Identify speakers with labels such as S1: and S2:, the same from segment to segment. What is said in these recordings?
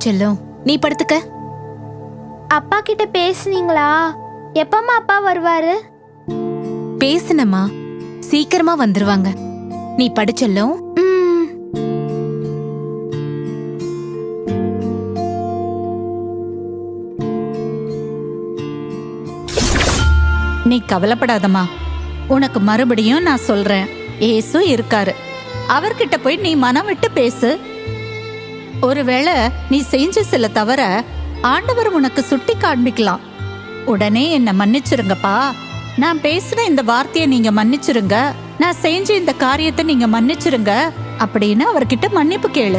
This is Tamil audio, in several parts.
S1: தூங்கணும் செல்லும். நீ படுத்துக்க.
S2: அப்பா கிட்ட பேசுனீங்களா? எப்பம்மா அப்பா வருவாரு?
S1: பேசுனமா சீக்கிரமா வந்துருவாங்க. நீ படிச்செல்லும்
S3: நீ கவலைப்படாதம்மா. உனக்கு மறுபடியும் நான் சொல்றேன். ஏசு இருக்காரு. அவர்கிட்ட போய் நீ மனம் விட்டு பேசு. ஒருவேளை நீ செஞ்ச சில தவிர ஆண்டவர் உனக்கு சுட்டி காண்பிக்கலாம். உடனே என்ன மன்னிச்சிருங்கப்பா. நான் பேசின இந்த வார்த்தையை நீங்க மன்னிச்சிருங்க. நான் செஞ்ச இந்த காரியத்தை நீங்க மன்னிச்சிருங்க. அப்படின்னு அவர்கிட்ட மன்னிப்பு கேளு.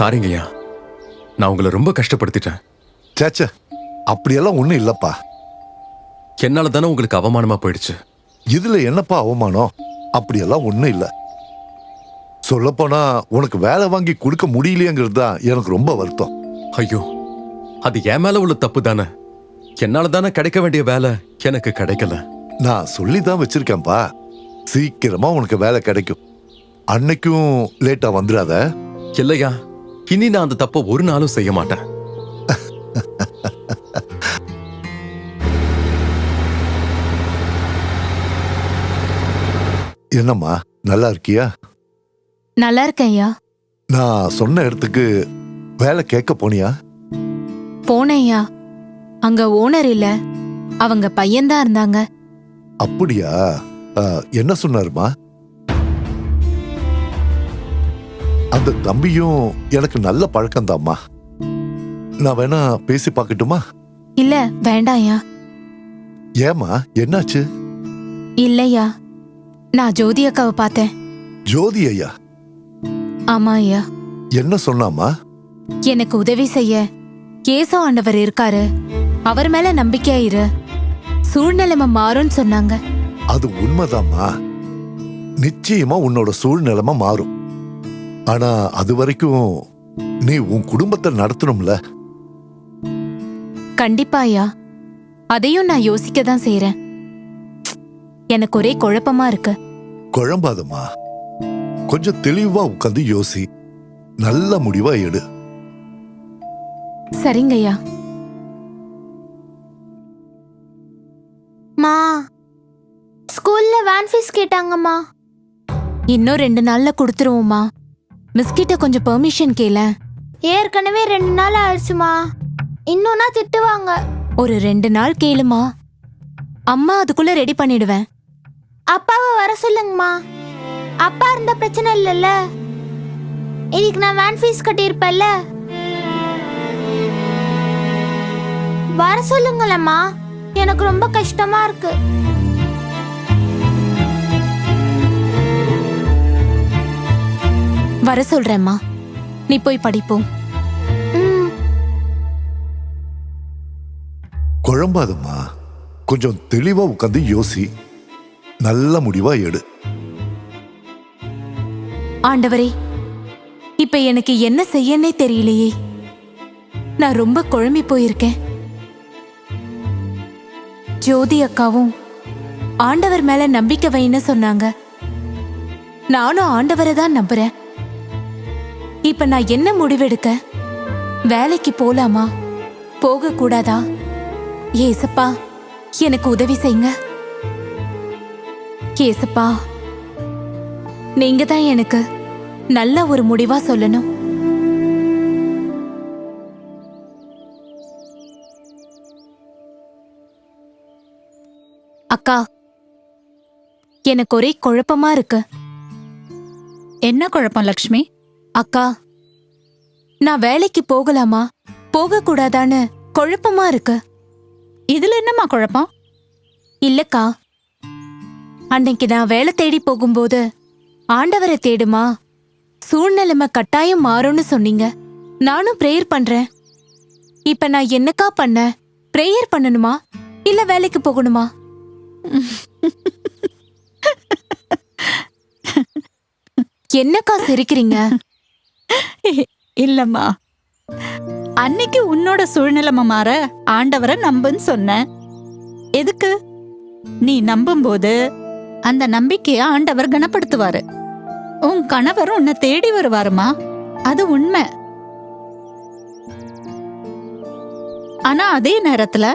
S4: சாரிங்கய்யா. நான் உங்களை ரொம்ப கஷ்டப்படுத்திட்டேன்.
S5: சேச்சே அப்படியெல்லாம் ஒண்ணும் இல்லப்பா.
S4: என்னால தானே உங்களுக்கு அவமானமா போயிடுச்சு?
S5: இதுல என்னப்பா அவமானம்? அப்படியெல்லாம் ஒண்ணும் இல்ல. சொல்லப்போனா உனக்கு வேலை வாங்கி கொடுக்க முடியலையேங்கிறது தான் எனக்கு ரொம்ப வருத்தம்.
S4: ஐயோ அது என் மேல உள்ள தப்பு தானே? என்னால தானே கிடைக்க வேண்டிய வேலை எனக்கு கிடைக்கல.
S5: நான் சொல்லி தான் வச்சிருக்கேன்ப்பா. சீக்கிரமா உனக்கு வேலை கிடைக்கும். அன்னைக்கும் லேட்டா வந்துடாத.
S4: இல்லையா? இனி நான் அந்த தப்பை ஒரு நாளும் செய்ய மாட்டேன்.
S5: என்னம்மா நல்லா இருக்கியா?
S1: நல்லா இருக்கேன் ஐயா.
S5: நான் சொன்ன இடத்துக்கு வேலை கேட்க போனியா?
S1: போனேன்யா அங்க ஓனர் இல்ல. அவங்க பையன்தான் இருந்தாங்க.
S5: அப்படியா? என்ன சொன்னாருமா அந்த தம்பியும் எனக்கு நல்ல பழக்கம்தாம்மா. நான் வேணா பேசி பார்க்கட்டுமா?
S1: இல்ல வேண்டாம்யா
S5: ஏமா என்னாச்சு?
S1: இல்லையா. நான் ஜோதி அக்காவை பார்த்தேன்.
S5: ஜோதி ஐயா?
S1: ஆமா ஐயா.
S5: என்ன சொன்னாமா
S1: எனக்கு உதவி செய்ய. ஏசோ ஆண்டவர் இருக்காரு. அவர் மேல நம்பிக்கையா இரு. சூழ்நிலைமை மாறும்னு சொன்னாங்க.
S5: அது உண்மைதாம்மா. நிச்சயமா உன்னோட சூழ்நிலைமை மாறும். ஆனா அது வரைக்கும் நீ உன் குடும்பத்தை நடத்தணும்ல?
S1: கண்டிப்பா ஐயா. அதையும் நான் யோசிக்க தான் செய்யறேன் எனக்கு ஒரே குழப்பமா இருக்கு.
S5: குழம்பாதம்மா. கொஞ்சம் தெளிவா உட்காந்து யோசி. நல்ல முடிவா எடு.
S1: சரிங்க ஐயா.
S2: மா ஸ்கூல்ல வேன் ஃபீஸ் கேட்டாங்கம்மா.
S1: இன்னும் ரெண்டு நாள்ல மிஸ்கிட்ட கொஞ்சம் பெர்மிஷன் கேள.
S2: ஏற்கனவே ரெண்டு நாள் ஆயிடுச்சுமா. இன்னொன்னா திட்டுவாங்க.
S1: ஒரு ரெண்டு நாள் கேளுமா. அம்மா அதுக்குள்ள ரெடி பண்ணிடுவேன்.
S2: அப்பாவை வர சொல்லுங்கம்மா. அப்பா இருந்த பிரச்சனை இல்லைல்ல. இதுக்கு நான் வேன் ஃபீஸ் கட்டியிருப்பேன்ல. வர சொல்லுங்களம்மா. எனக்கு ரொம்ப கஷ்டமா இருக்கு.
S1: வர சொல்றேம்மா. நீ போய் படிப்போம்
S5: குழம்பாதம்மா. கொஞ்சம் தெளிவா உட்காந்து யோசி. நல்ல முடிவா எடு.
S1: ஆண்டவரே இப்ப எனக்கு என்ன செய்யனே தெரியலையே. நான் ரொம்ப குழம்பி போயிருக்கேன். ஜோதி அக்காவும் ஆண்டவர் மேல நம்பிக்கை வைன்னு சொன்னாங்க. நானும் ஆண்டவரை தான் நம்புறேன். இப்ப நான் என்ன முடிவெடுக்க? வேலைக்கு போலாமா? போக கூடாதா ஏசப்பா எனக்கு உதவி செய்யுங்க. ஏசப்பா நீங்க தான் எனக்கு நல்ல ஒரு முடிவா சொல்லணும். அக்கா எனக்கு ஒரே குழப்பமா இருக்கு.
S3: என்ன குழப்பம் லக்ஷ்மி?
S1: அக்கா நான் வேலைக்கு போகலாமா? போக கூடாதான்னு குழப்பமா இருக்கு.
S3: இதுல என்னம்மா குழப்பம்?
S1: இல்லக்கா. அன்னைக்கு நான் வேலை தேடி போகும்போது ஆண்டவரை தேடுமா? சூழ்நிலைமை கட்டாயம் மாறும்னு சொன்னீங்க. நானும் ப்ரேயர் பண்றேன். இப்ப நான் என்னக்கா பண்ண? ப்ரேயர் பண்ணணுமா? இல்ல வேலைக்கு போகணுமா? என்னக்கா சிரிக்கிறீங்க?
S3: இல்லம்மா. அன்னைக்கு உன்னோட சூழ்நிலைமை மாற ஆண்டவரை நம்புன்னு சொன்னேன். எதுக்கு? நீ நம்பும்போது அந்த நம்பிக்கையை ஆண்டவர் கனப்படுத்துவாரு. உன் கணவர் உன்னை தேடி வருவாருமா? அது உண்மை. ஆனா அதே நேரத்துல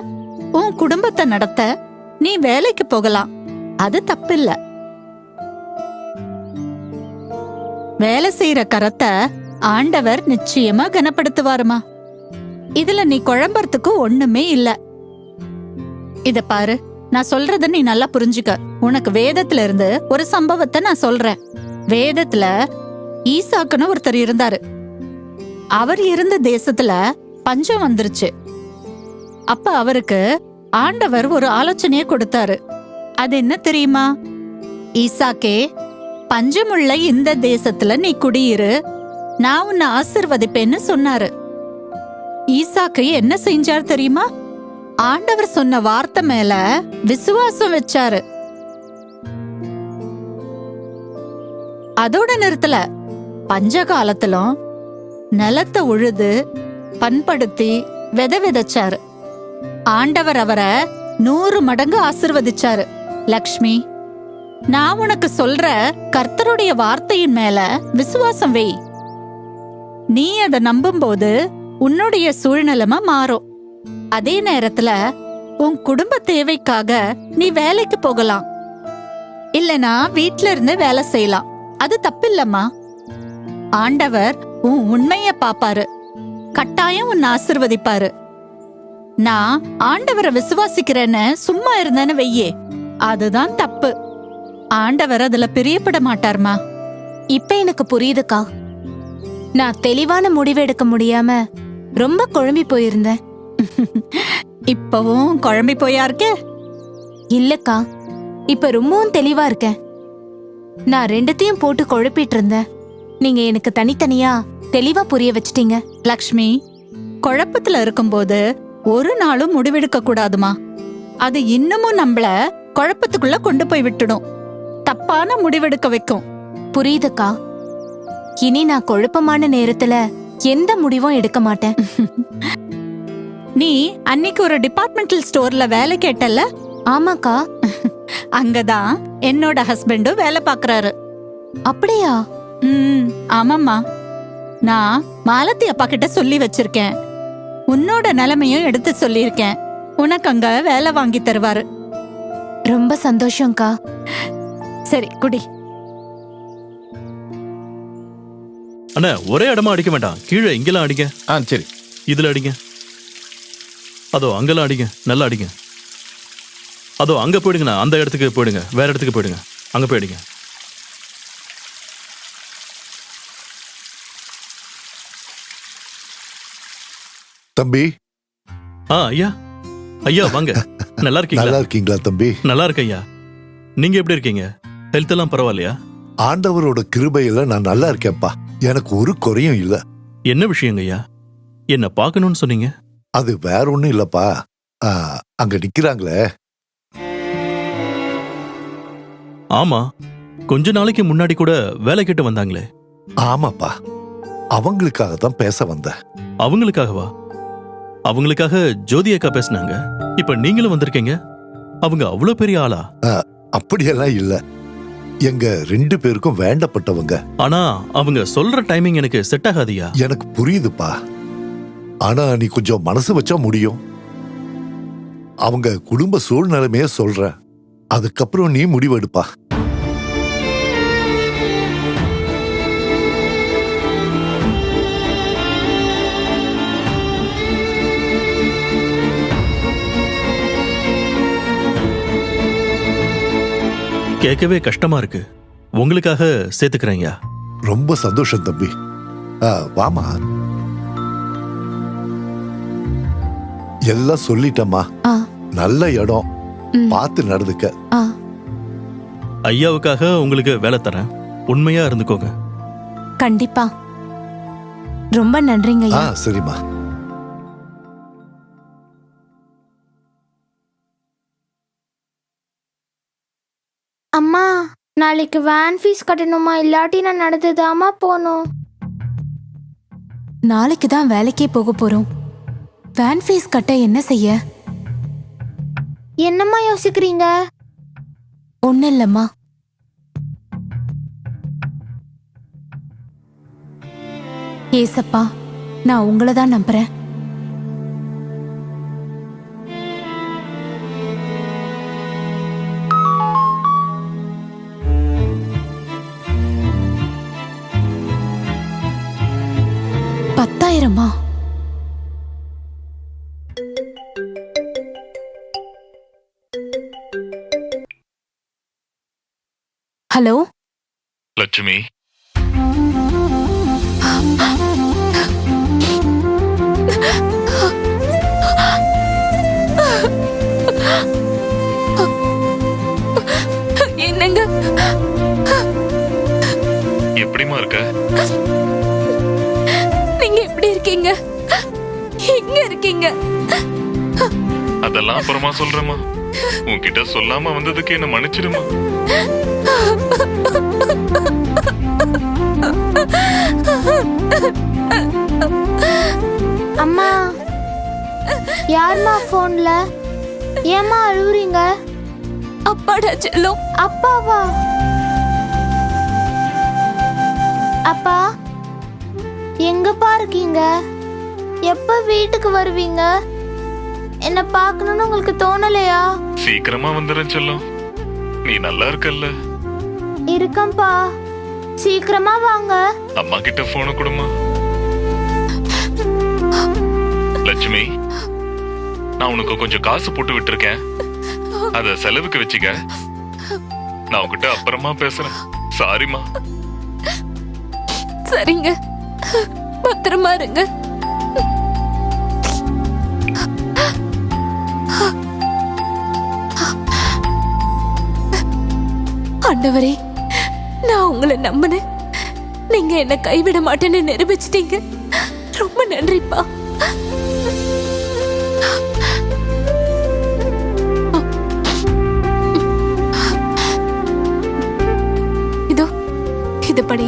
S3: உன் குடும்பத்தை நடத்த நீ வேலைக்கு போகலாம். அது தப்பில்ல. வேலை செய்யற கரத்தை ஆண்டவர் நிச்சயமா கனப்படுத்துவாருமா? இதுல நீ குழம்புறதுக்கு ஒண்ணுமே இல்ல. இத பாரு நான் சொல்றத நீ நல்லா புரிஞ்சுக்க. உனக்கு வேதத்துல இருந்து ஒரு சம்பவத்தை நான் சொல்றேன். வேதத்துல ஈசாக்குன்னு ஒருத்தர் இருந்தாரு. அவர் இருந்த தேசத்துல பஞ்சம் வந்துருச்சு. அப்ப அவருக்கு ஆண்டவர் ஒரு ஆலோசனைய கொடுத்தாரு. அது என்ன தெரியுமா? ஈசாக்கே பஞ்சமுள்ள இந்த தேசத்துல நீ குடியிரு நான் உன்னை ஆசிர்வதிப்பேன்னு சொன்னாரு. ஈசாக்கு என்ன செஞ்சார் தெரியுமா? ஆண்டவர் சொன்ன வார்த்தை மேல விசுவாசம் வச்சாரு. அதோட நிறுத்தல பஞ்ச காலத்திலும் நிலத்தை உழுது பண்படுத்தி வித விதைச்சாரு. ஆண்டவர் அவரை நூறு மடங்கு ஆசிர்வதிச்சாரு. லக்ஷ்மி நான் உனக்கு சொல்ற கர்த்தருடைய வார்த்தையின் மேல விசுவாசம் வை. நீ அதை நம்பும்போது உன்னுடைய சூழ்நிலைமை மாறும். அதே நேரத்துல உன் குடும்ப தேவைக்காக நீ வேலைக்கு போகலாம். இல்லனா வீட்ல இருந்து வேலை செய்யலாம். அது தப்பில்லம்மா. ஆண்டவர் உன் உண்மைய பாப்பாரு கட்டாயம் உன்னை ஆசிர்வதிப்பாரு. நான் ஆண்டவரை விசுவாசிக்கிறேன்னு சும்மா இருந்தேன்னு வெய்யே அதுதான் தப்பு. ஆண்டவர் அதுல பிரியப்பட மாட்டார்மா.
S1: இப்ப எனக்கு புரியுதுக்கா? நான் தெளிவான முடிவு எடுக்க முடியாம ரொம்ப குழம்பி போயிருந்தேன்.
S3: இப்பவும் குழம்பி போயா இருக்கே?
S1: இல்லக்கா இப்ப ரொம்பவும் தெளிவா இருக்கேன். நான் ரெண்டுத்தையும் போட்டு குழப்பிட்டு இருந்தேன். நீங்க எனக்கு தனித்தனியா தெளிவா புரிய வச்சிட்டீங்க.
S3: லக்ஷ்மி குழப்பத்துல இருக்கும்போது ஒரு நாளும் முடிவெடுக்க கூடாதுமா? அது இன்னமும் நம்மள குழப்பத்துக்குள்ள கொண்டு போய் விட்டுடும். தப்பான முடிவெடுக்க வைக்கும்.
S1: புரியுதுக்கா. இனி நான் குழப்பமான நேரத்துல எந்த முடிவும் எடுக்க மாட்டேன்.
S3: நீ அன்னைக்கு ஒரு டிபார்ட்மெண்டல் ஸ்டோர்ல வேலை கேட்டல்ல?
S1: ஆமாக்கா.
S3: அங்கதான் என்னோட ஹஸ்பண்டும் வேலை பாக்குறாரு.
S1: அப்படியா?
S3: ம் ஆமாம்மா. நான் மாலத்தி அப்பா கிட்ட சொல்லி வச்சிருக்கேன். உன்னோட நிலைமையும் எடுத்து சொல்லியிருக்கேன். உனக்கு அங்க வேலை வாங்கி தருவாரு.
S1: ரொம்ப சந்தோஷம்க்கா.
S3: சரி குடி.
S6: அண்ணா ஒரே இடமா அடிக்க வேண்டாம். கீழே இங்கெல்லாம் அடிங்க.
S7: ஆ சரி.
S6: இதுல அடிங்க. அதோ அங்கெல்லாம் அடிங்க. நல்லா அடிங்க. அதோ அங்க போயிடுங்கண்ணா. அந்த இடத்துக்கு போயிடுங்க. வேற இடத்துக்கு போயிடுங்க. அங்க போயிடுங்க
S5: தம்பி.
S6: ஆ ஐயா. ஐயா வாங்க. நல்லா
S5: நல்லா
S6: இருக்கீங்களா
S5: இருக்கீங்களா தம்பி?
S6: நல்லா இருக்கு ஐயா. நீங்க எப்படி இருக்கீங்க? ஹெல்த் எல்லாம் பரவாயில்லையா?
S5: ஆண்டவரோட கிருபையில நான் நல்லா இருக்கேன்ப்பா. எனக்கு ஒரு குறையும் இல்ல.
S6: என்ன விஷயங்க ஐயா? என்ன பார்க்கணும்னு சொன்னீங்க?
S5: அது வேற ஒண்ணும் இல்லப்பா. ஆ, அங்க நிக்கிறாங்களே.
S6: ஆமா கொஞ்ச நாளைக்கு முன்னாடி கூட வேலை கேட்டு வந்தாங்களே.
S5: ஆமாப்பா. அவங்களுக்காக தான் பேச வந்தேன்
S6: அவங்களுக்காகவா? அவங்களுக்காக ஜோதி அக்கா பேசுனாங்க. இப்ப நீங்களும் வந்திருக்கீங்க? அவங்க அவ்வளவு பெரிய ஆளா?
S5: அப்படியெல்லாம் இல்ல. எங்க ரெண்டு பேருக்கும் வேண்டப்பட்டவங்க.
S6: ஆனா அவங்க சொல்ற டைமிங் எனக்கு செட் ஆகாதியா?
S5: எனக்கு புரியுதுப்பா. ஆனா நீ கொஞ்சம் மனசு வச்சா முடியும். அவங்க குடும்ப சூழ்நிலைமைய சொல்ற. அதுக்கப்புறம் நீ முடிவெடுப்பா.
S6: கேட்கவே கஷ்டமா இருக்கு. உங்களுக்காக சேர்த்துக்கிறேன்யா.
S5: ரொம்ப சந்தோஷம் தம்பி. ஆ, வாமா. எல்லாம் சொல்லிட்டம்மா. நல்ல இடம். பார்த்து நடந்துக்க.
S6: ஐயாவுக்காக உங்களுக்கு வேலை தரேன். உண்மையா இருந்துக்கோங்க.
S1: கண்டிப்பா. ரொம்ப நன்றிங்க
S5: சரிம்மா.
S2: அம்மா நாளைக்கு வேன் ஃபீஸ் கட்டணுமா? இல்லாட்டி நான் நடந்துதாம்மா போகணும்?
S1: நாளைக்கு தான் வேலைக்கே போக போறோம். வேன் ஃபீஸ் கட்ட என்ன செய்ய?
S2: என்னம்மா யோசிக்கிறீங்க?
S1: ஒன்னும் இல்லம்மா. ஏசப்பா நான் உங்களை தான் நம்புறேன். பத்தாயிரமா? ஹலோ?
S7: லட்சுமி.
S1: என்னங்க?
S7: எப்படிமா இருக்க?
S1: இருக்கீங்க? எங்க இருக்கீங்க?
S7: அதெல்லாம் அப்புறமா சொல்றேம்மா. உன்கிட்ட சொல்லாம வந்ததுக்கு என்ன மன்னிச்சிடுமா?
S2: அம்மா யாரும்மா ஃபோன்ல ஏம்மா அழுவுறீங்க?
S1: அப்பாடா செல்லம்.
S2: அப்பாவா? அப்பா எங்கப்பா இருக்கீங்க எப்ப வீட்டுக்கு வருவீங்க? என்ன பார்க்கணும்னு உங்களுக்கு தோணலையா?
S7: சீக்கிரமா வந்துடுறேன் செல்லம். நீ நல்லா இருக்கல்ல?
S2: இருக்கேன்ப்பா. சீக்கிரமா வாங்க.
S7: அம்மா கிட்ட போன கொடுமா லட்சுமி நான் உனக்கு கொஞ்சம் காசு போட்டு விட்டுருக்கேன். அத செலவுக்கு வச்சுக்க. நான் உன்கிட்ட அப்புறமா பேசுறேன். சாரிம்மா
S1: சரிங்க. பத்திரமா இருங்க. ஆண்டவரே நான் உங்களை நம்பினேன். நீங்க என்ன கைவிட மாட்டேன்னு நிரூபிச்சிட்டீங்க. ரொம்ப நன்றிப்பா. இதோ இது படி